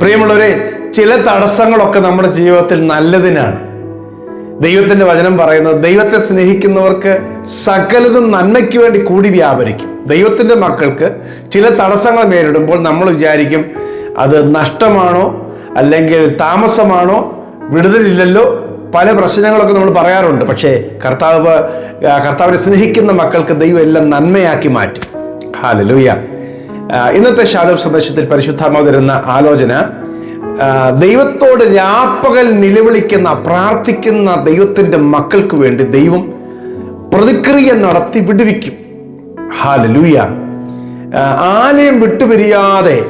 പ്രിയമുള്ളവരെ ചില തടസ്സങ്ങളൊക്കെ നമ്മുടെ ജീവിതത്തിൽ നല്ലതിനാണ്. ദൈവത്തിന്റെ വചനം പറയുന്നത് ദൈവത്തെ സ്നേഹിക്കുന്നവർക്ക് സകലതും നന്മയ്ക്ക് വേണ്ടി കൂടി വ്യാപരിക്കും. ദൈവത്തിന്റെ മക്കൾക്ക് ചില തടസ്സങ്ങൾ നേരിടുമ്പോൾ നമ്മൾ വിചാരിക്കും അത് നഷ്ടമാണോ അല്ലെങ്കിൽ താമസമാണോ വിടുതലില്ലല്ലോ പല പ്രശ്നങ്ങളൊക്കെ നമ്മൾ പറയാറുണ്ട്. പക്ഷേ കർത്താവ് കർത്താവിനെ സ്നേഹിക്കുന്ന മക്കൾക്ക് ദൈവം എല്ലാം നന്മയാക്കി മാറ്റും. ഹാലലൂയ്യ ഇന്നത്തെ ശാലോം സന്ദേശത്തിൽ പരിശുദ്ധാത്മാവ് തരുന്ന ആലോചന ദൈവത്തോട് രാപ്പകൽ നിലവിളിക്കുന്ന പ്രാർത്ഥിക്കുന്ന ദൈവത്തിന്റെ മക്കൾക്ക് വേണ്ടി ദൈവം പ്രതിക്രിയ നടത്തി വിടുവിക്കും. ഹാലലൂയ. ലൂയ ആലയം വിട്ടുപിരിയാതെ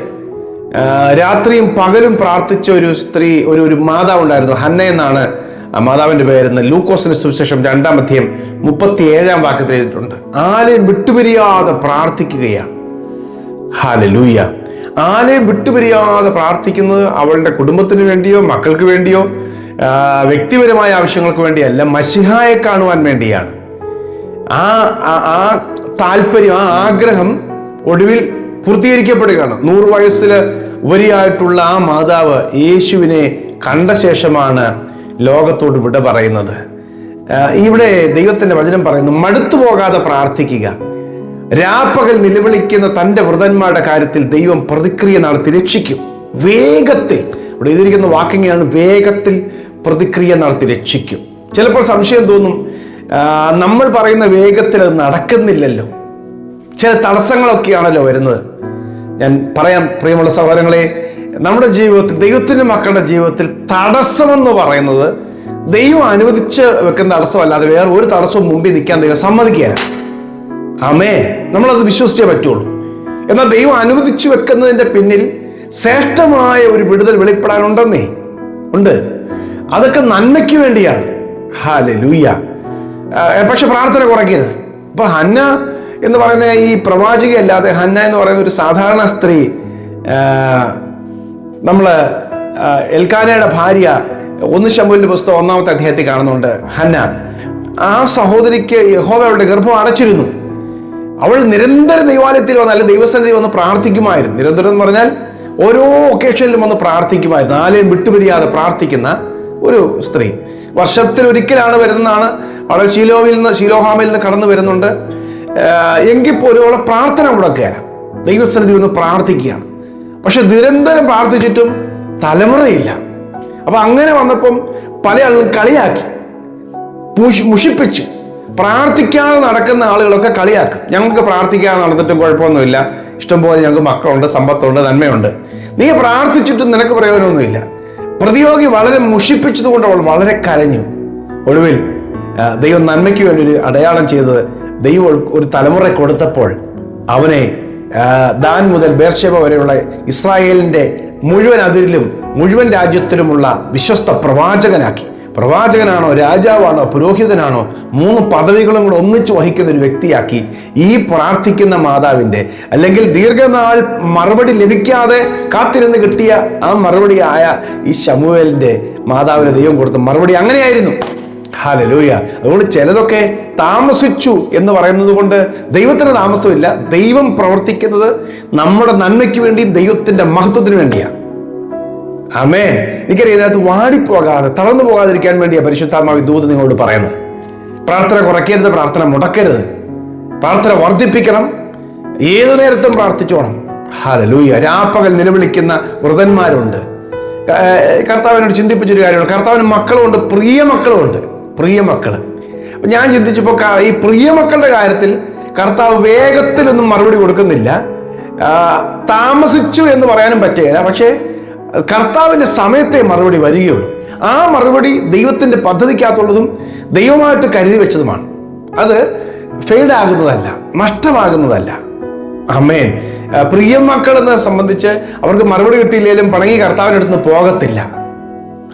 രാത്രിയും പകലും പ്രാർത്ഥിച്ച ഒരു സ്ത്രീ ഒരു ഒരു മാതാവ് ഉണ്ടായിരുന്നു. ഹന്ന എന്നാണ് ആ മാതാവിന്റെ പേരെന്ന് ലൂക്കോസിന് സുവിശേഷം രണ്ടാം അധ്യയം മുപ്പത്തി ഏഴാം വാക്യത്തിൽ എഴുതിയിട്ടുണ്ട്. ആലയം വിട്ടുപിരിയാതെ പ്രാർത്ഥിക്കുകയാണ്. ഹാലലൂയ. ആലയം വിട്ടുപിരിയാതെ പ്രാർത്ഥിക്കുന്നത് അവളുടെ കുടുംബത്തിന് വേണ്ടിയോ മക്കൾക്ക് വേണ്ടിയോ വ്യക്തിപരമായ ആവശ്യങ്ങൾക്ക് വേണ്ടിയല്ല മഷിഹായെ കാണുവാൻ വേണ്ടിയാണ്. ആ ആ- താല്പര്യം ആ ആഗ്രഹം ഒടുവിൽ പൂർത്തീകരിക്കപ്പെടുകയാണ്. നൂറ് വയസ്സിൽ ഉപരിയായിട്ടുള്ള ആ മാതാവ് യേശുവിനെ കണ്ട ശേഷമാണ് ലോകത്തോട് വിട പറയുന്നത്. ഇവിടെ ദൈവത്തിന്റെ വചനം പറയുന്നു മടുത്തു പോകാതെ പ്രാർത്ഥിക്കുക. രാപ്പകൽ നിലവിളിക്കുന്ന തന്റെ വ്രതന്മാരുടെ കാര്യത്തിൽ ദൈവം പ്രതിക്രിയ നടത്തി രക്ഷിക്കും വേഗത്തിൽ. ഇവിടെ എഴുതിയിരിക്കുന്ന വാക്കിങ്ങനെയാണ് വേഗത്തിൽ പ്രതിക്രിയ നടത്തി രക്ഷിക്കും ചിലപ്പോൾ സംശയം തോന്നും നമ്മൾ പറയുന്ന വേഗത്തിൽ അത് നടക്കുന്നില്ലല്ലോ. ചില തടസ്സങ്ങളൊക്കെയാണല്ലോ വരുന്നത്. ഞാൻ പറയാം പ്രിയമുള്ള സഹോദരങ്ങളെ നമ്മുടെ ജീവിതത്തിൽ ദൈവത്തിന്റെ മക്കളുടെ ജീവിതത്തിൽ തടസ്സമെന്ന് പറയുന്നത് ദൈവം അനുവദിച്ച് വെക്കുന്ന തടസ്സമല്ലാതെ വേറെ ഒരു തടസ്സവും മുമ്പിൽ നിൽക്കാൻ ദൈവം സമ്മതിക്കുകയില്ല. ആമേ നമ്മളത് വിശ്വസിച്ചേ പറ്റുള്ളൂ. എന്നാൽ ദൈവം അനുവദിച്ചു വെക്കുന്നതിന്റെ പിന്നിൽ ശ്രേഷ്ഠമായ ഒരു വിടുതൽ വെളിപ്പെടാനുണ്ടെന്നേ. ഉണ്ട്. അതൊക്കെ നന്മയ്ക്ക് വേണ്ടിയാണ്. ഹാലെ ലൂയ്യ പക്ഷെ പ്രാർത്ഥന കുറയ്ക്കരുത്. ഇപ്പൊ ഹന്ന എന്ന് പറയുന്ന ഈ പ്രവാചകയല്ലാതെ ഹന്ന എന്ന് പറയുന്ന ഒരു സാധാരണ സ്ത്രീ നമ്മൾ എൽക്കാനയുടെ ഭാര്യ ഒന്ന് ശമ്പുവിന്റെ പുസ്തകം ഒന്നാമത്തെ അധ്യായത്തിൽ കാണുന്നുണ്ട്. ഹന്ന ആ സഹോദരിക്ക് യഹോവയുടെ ഗർഭം അടച്ചിരുന്നു. അവൾ നിരന്തരം ദൈവാലയത്തിൽ വന്ന് അല്ലെങ്കിൽ ദൈവസന്നിധി വന്ന് പ്രാർത്ഥിക്കുമായിരുന്നു. നിരന്തരം എന്ന് പറഞ്ഞാൽ ഓരോ ഒക്കേഷനിലും വന്ന് പ്രാർത്ഥിക്കുമായിരുന്നു. ആലയം വിട്ടുപിരിയാതെ പ്രാർത്ഥിക്കുന്ന ഒരു സ്ത്രീ. വർഷത്തിൽ ഒരിക്കലാണ് വരുന്നതാണ് അവൾ ശീലോവിൽ നിന്ന് ശീലോഹാമിൽ നിന്ന് കടന്നു വരുന്നുണ്ട്. എങ്കിൽ പോലും അവളെ പ്രാർത്ഥന മുടക്കുകയാണ് ദൈവസന്നിധി വന്ന് പ്രാർത്ഥിക്കുകയാണ്. പക്ഷെ നിരന്തരം പ്രാർത്ഥിച്ചിട്ടും തലമുറയില്ല. അപ്പൊ അങ്ങനെ വന്നപ്പം പല ആളുകളും കളിയാക്കി. മുഷി- മുഷിപ്പിച്ചു. പ്രാർത്ഥിക്കാതെ നടക്കുന്ന ആളുകളൊക്കെ കളിയാക്കും. ഞങ്ങൾക്ക് പ്രാർത്ഥിക്കാതെ നടന്നിട്ടും കുഴപ്പമൊന്നുമില്ല. ഇഷ്ടംപോലെ ഞങ്ങൾക്ക് മക്കളുണ്ട് സമ്പത്തുണ്ട് നന്മയുണ്ട്. നീ പ്രാർത്ഥിച്ചിട്ടും നിനക്ക് പ്രയോജനമൊന്നുമില്ല. പ്രതിയോഗി വളരെ മുഷിപ്പിച്ചതുകൊണ്ട് അവൾ വളരെ കരഞ്ഞു. ഒടുവിൽ ദൈവം നന്മയ്ക്ക് വേണ്ടി ഒരു അടയാളം ചെയ്തത് ദൈവം ഒരു തലമുറ കൊടുത്തപ്പോൾ അവനെ ദാൻ മുതൽ ബേർഷേബ വരെയുള്ള ഇസ്രായേലിന്റെ മുഴുവൻ അതിരിലും മുഴുവൻ രാജ്യത്തിലുമുള്ള വിശ്വസ്ത പ്രവാചകനാക്കി. പ്രവാചകനാണോ രാജാവാണോ പുരോഹിതനാണോ മൂന്ന് പദവികളും കൂടെ ഒന്നിച്ച് വഹിക്കുന്ന ഒരു വ്യക്തിയാക്കി ഈ പ്രാർത്ഥിക്കുന്ന മാതാവിന്റെ അല്ലെങ്കിൽ ദീർഘനാൾ മറുപടി ലഭിക്കാതെ കാത്തിരുന്ന് കിട്ടിയ ആ മറുപടി ആയ ഈ ശമുവേലിന്റെ മാതാവിന് ദൈവം കൊടുത്ത മറുപടി അങ്ങനെയായിരുന്നു. ഹാലലൂയ അതുകൊണ്ട് ചിലതൊക്കെ താമസിച്ചു എന്ന് പറയുന്നത് കൊണ്ട് ദൈവത്തിന് താമസമില്ല. ദൈവം പ്രവർത്തിക്കുന്നത് നമ്മുടെ നന്മയ്ക്ക് വേണ്ടിയും ദൈവത്തിന്റെ മഹത്വത്തിന് വേണ്ടിയാണ്. അമേൻ എനിക്കറിയാം ഇതിനകത്ത് വാടിപ്പോകാതെ തളർന്നു പോകാതിരിക്കാൻ വേണ്ടിയാ പരിശുദ്ധാത്മാവി ദൂത് നിങ്ങളോട് പറയുന്നത്. പ്രാർത്ഥന കുറയ്ക്കരുത് പ്രാർത്ഥന മുടക്കരുത്. പ്രാർത്ഥന വർദ്ധിപ്പിക്കണം. ഏതു നേരത്തും പ്രാർത്ഥിച്ചോണം. ഹലലൂയ രാപ്പകൽ നിലവിളിക്കുന്ന വൃതന്മാരുണ്ട്. കർത്താവിനോട് ചിന്തിപ്പിച്ചൊരു കാര്യമാണ് കർത്താവിന് മക്കളുമുണ്ട് പ്രിയ മക്കളുമുണ്ട് പ്രിയ മക്കൾ ഞാൻ ചിന്തിച്ചപ്പോൾ ഈ പ്രിയ മക്കളുടെ കാര്യത്തിൽ കർത്താവ് വേഗത്തിലൊന്നും മറുപടി കൊടുക്കുന്നില്ല. താമസിച്ചു എന്ന് പറയാനും പറ്റുകയില്ല. പക്ഷേ കർത്താവിന്റെ സമയത്തെ മറുപടി വരികയുള്ളൂ. ആ മറുപടി ദൈവത്തിന്റെ പദ്ധതിക്കകത്തുള്ളതും ദൈവമായിട്ട് കരുതി വെച്ചതുമാണ്. അത് ഫെയിൽഡാകുന്നതല്ല നഷ്ടമാകുന്നതല്ല. അമ്മേൻ പ്രിയ മക്കളെന്നെ സംബന്ധിച്ച് അവർക്ക് മറുപടി കിട്ടിയില്ലെങ്കിലും പണങ്ങി കർത്താവിനടുത്ത് പോകത്തില്ല.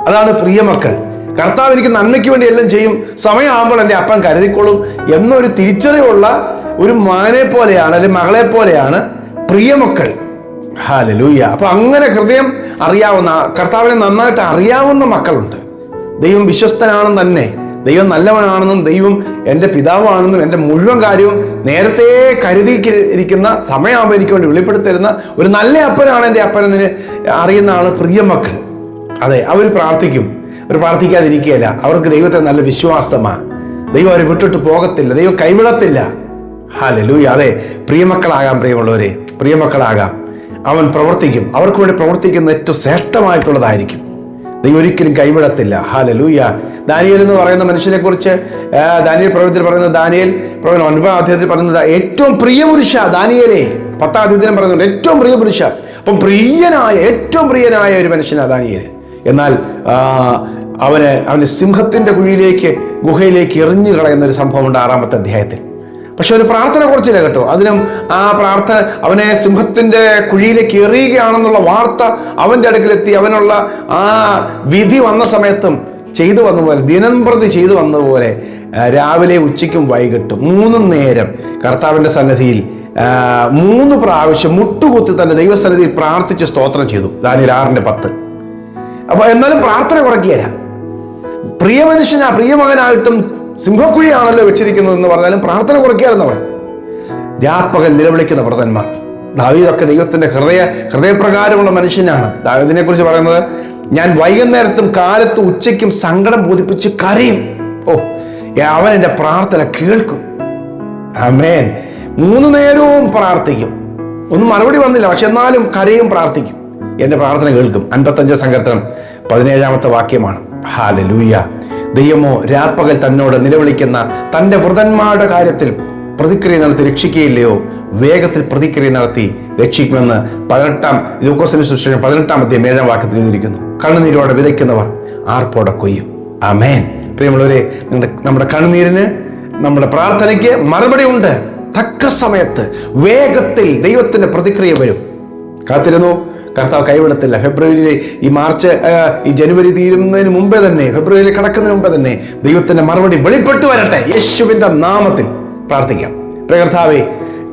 അതാണ് പ്രിയമക്കൾ കർത്താവ് എനിക്ക് നന്മയ്ക്ക് വേണ്ടി എല്ലാം ചെയ്യും. സമയമാകുമ്പോൾ എന്റെ അപ്പൻ കരുതിക്കോളും എന്നൊരു തിരിച്ചറിവുള്ള ഒരു മകനെ പോലെയാണ് അല്ലെങ്കിൽ മകളെ പോലെയാണ് പ്രിയമക്കൾ ഹാലലൂയ. അപ്പൊ അങ്ങനെ ഹൃദയം അറിയാവുന്ന കർത്താവിനെ നന്നായിട്ട് അറിയാവുന്ന മക്കളുണ്ട്. ദൈവം വിശ്വസ്തനാണെന്ന് തന്നെ ദൈവം നല്ലവനാണെന്നും ദൈവം എന്റെ പിതാവാണെന്നും എന്റെ മുഴുവൻ കാര്യവും നേരത്തെ കരുതി ഇരിക്കുന്ന സമയമാകുമ്പോൾ എനിക്ക് വേണ്ടി വെളിപ്പെടുത്തരുന്ന ഒരു നല്ല അപ്പനാണ് എന്റെ അപ്പനെന്ന് അറിയുന്ന ആൾ പ്രിയ മക്കൾ. അതെ അവർ പ്രാർത്ഥിക്കും. അവർ പ്രാർത്ഥിക്കാതിരിക്കുകയില്ല. അവർക്ക് ദൈവത്തെ നല്ല വിശ്വാസമാണ് ദൈവം അവരെ വിട്ടിട്ട് പോകത്തില്ല. ദൈവം കൈവിടത്തില്ല. ഹാലലൂയ. അതെ പ്രിയമക്കളാകാം പ്രിയമുള്ളവരെ. പ്രിയമക്കളാകാം അവൻ പ്രവർത്തിക്കും. അവർക്ക് വേണ്ടി പ്രവർത്തിക്കുന്ന ഏറ്റവും ശ്രേഷ്ഠമായിട്ടുള്ളതായിരിക്കും. നീ ഒരിക്കലും കൈവിടത്തില്ല. ഹാല ലൂയ ദാനിയൽ എന്ന് പറയുന്ന മനുഷ്യനെ കുറിച്ച് ദാനിയൽ പ്രവചനത്തിൽ പറയുന്നത് ദാനിയൽ പ്രവചനം ഒൻപതാം അധ്യായത്തിൽ പറയുന്നത് ഏറ്റവും പ്രിയപുരുഷ ദാനിയലെ. പത്താം അധ്യായത്തിലും പറയുന്നുണ്ട് ഏറ്റവും പ്രിയപുരുഷ അപ്പം പ്രിയനായ ഏറ്റവും പ്രിയനായ ഒരു മനുഷ്യനാണ് ദാനിയൽ എന്നാൽ അവന് അവന് സിംഹത്തിന്റെ കുഴിയിലേക്ക് ഗുഹയിലേക്ക് എറിഞ്ഞു കളയുന്ന ഒരു സംഭവമുണ്ട് ആറാമത്തെ അധ്യായത്തിൽ. പക്ഷെ ഒരു പ്രാർത്ഥന കുറച്ചില്ല കേട്ടോ. അതിനും ആ പ്രാർത്ഥന അവനെ സിംഹത്തിന്റെ കുഴിയിലേക്ക് എറിയുകയാണെന്നുള്ള വാർത്ത അവന്റെ അടുക്കിലെത്തി. അവനുള്ള ആ വിധി വന്ന സമയത്തും ചെയ്തു വന്ന പോലെ ദിനം പ്രതി ചെയ്തു വന്നതുപോലെ പോലെ രാവിലെ ഉച്ചയ്ക്കും വൈകിട്ടും മൂന്ന് നേരം കർത്താവിന്റെ സന്നിധിയിൽ മൂന്ന് പ്രാവശ്യം മുട്ടുകുത്തി തന്നെ ദൈവസന്നിധിയിൽ പ്രാർത്ഥിച്ച് സ്തോത്രം ചെയ്തു. ദാനിയൽ ആറിന്റെ പത്ത്. അപ്പൊ എന്നാലും പ്രാർത്ഥന കുറയ്ക്കുകയില്ല പ്രിയ മനുഷ്യനാ പ്രിയമകനായിട്ടും സിംഹക്കുഴിയാണല്ലോ വെച്ചിരിക്കുന്നത് എന്ന് പറഞ്ഞാലും പ്രാർത്ഥന കുറയ്ക്കാറെന്ന് പറയും രാപ്പകൽ നിലവിളിക്കുന്ന വ്രതന്മാർ ദാവീദൊക്കെ ദൈവത്തിന്റെ ഹൃദയ ഹൃദയപ്രകാരമുള്ള മനുഷ്യനാണ്. ദാവീദിനെ കുറിച്ച് പറയുന്നത് ഞാൻ വൈകുന്നേരത്തും കാലത്ത് ഉച്ചയ്ക്കും സങ്കടം ബോധിപ്പിച്ച് കരയും. ഓ അവൻ എന്റെ പ്രാർത്ഥന കേൾക്കും. അമേൻ മൂന്ന് നേരവും പ്രാർത്ഥിക്കും. ഒന്നും മറുപടി വന്നില്ല പക്ഷെ എന്നാലും കരയും പ്രാർത്ഥിക്കും. എന്റെ പ്രാർത്ഥന കേൾക്കും. അൻപത്തഞ്ച് സങ്കീർത്തനം പതിനേഴാമത്തെ വാക്യമാണ്. ഹാലലൂയ. ദൈവമോ രാപ്പകൽ തന്നോട് നിലവിളിക്കുന്ന തന്റെ വൃതന്മാരുടെ കാര്യത്തിൽ പ്രതിക്രിയ നടത്തി രക്ഷിക്കുകയില്ലയോ? വേഗത്തിൽ പ്രതിക്രിയ നടത്തി രക്ഷിക്കുമെന്ന് പതിനെട്ടാം ലൂക്കോസിന്റെ സുശേഷം അധ്യയം ഏഴാം വാക്യത്തിൽ എഴുതിയിരിക്കുന്നു. കണ്ണുനീരോടെ വിതയ്ക്കുന്നവർ ആർപ്പോടെ കൊയ്യും. ആമേൻ. പ്രിയമുള്ളവരെ നിങ്ങളുടെ നമ്മുടെ കണ്ണുനീരിന് നമ്മുടെ പ്രാർത്ഥനയ്ക്ക് മറുപടി ഉണ്ട്. തക്ക സമയത്ത് വേഗത്തിൽ ദൈവത്തിന്റെ പ്രതിക്രിയ വരും. കാത്തിരുന്നു. കർത്താവ് കൈവിടത്തില്ല. ഫെബ്രുവരിയിലെ ഈ മാർച്ച് ഈ ജനുവരി തീരുന്നതിന് മുമ്പേ തന്നെ ഫെബ്രുവരിയിൽ കടക്കുന്നതിന് മുമ്പേ തന്നെ ദൈവത്തിന്റെ മറുപടി വെളിപ്പെട്ടു വരട്ടെ. യേശുവിന്റെ നാമത്തിൽ പ്രാർത്ഥിക്കാം. പ്രിയ കർത്താവേ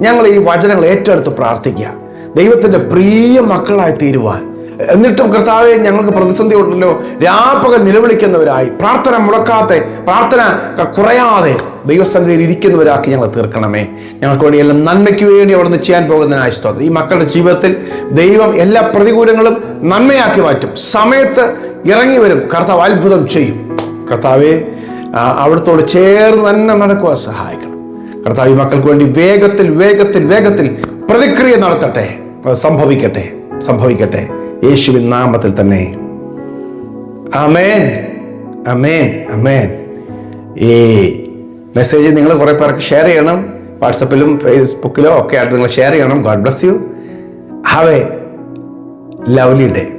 ഞങ്ങൾ ഈ വചനങ്ങൾ ഏറ്റെടുത്ത് പ്രാർത്ഥിക്കുക. ദൈവത്തിന്റെ പ്രിയ മക്കളായി തീരുവാൻ എന്നിട്ടും കർത്താവെ ഞങ്ങൾക്ക് പ്രതിസന്ധി ഉണ്ടല്ലോ. രാപ്പകൽ നിലവിളിക്കുന്നവരായി. പ്രാർത്ഥന മുടക്കാതെ പ്രാർത്ഥന കുറയാതെ ദൈവസന്നിധിയിൽ ഇരിക്കുന്നവരാക്കി ഞങ്ങൾ തീർക്കണമേ. ഞങ്ങൾക്ക് വേണ്ടി എല്ലാം നന്മയ്ക്ക് വേണ്ടി അവിടെ ചെയ്യാൻ പോകുന്നതിനായി സ്തോത്രം. ഈ മക്കളുടെ ജീവിതത്തിൽ ദൈവം എല്ലാ പ്രതികൂലങ്ങളും നന്മയാക്കി മാറ്റും. സമയത്ത് ഇറങ്ങി വരും. കർത്താവ് അത്ഭുതം ചെയ്യും. കർത്താവെ അവിടുത്തോട് ചേർന്ന് തന്നെ നടക്കുവാൻ സഹായിക്കണം. കർത്താവ് ഈ മക്കൾക്ക് വേണ്ടി വേഗത്തിൽ വേഗത്തിൽ വേഗത്തിൽ പ്രതിക്രിയ നടത്തട്ടെ. സംഭവിക്കട്ടെ സംഭവിക്കട്ടെ. യേശുവിൻ നാമത്തിൽ തന്നെ. അമേൻ അമേൻ അമേൻ ഈ മെസ്സേജ് നിങ്ങൾ കുറേ പേർക്ക് ഷെയർ ചെയ്യണം. വാട്സപ്പിലും ഫേസ്ബുക്കിലോ ഒക്കെ ആയിട്ട് നിങ്ങൾ ഷെയർ ചെയ്യണം. God bless you have a lovely day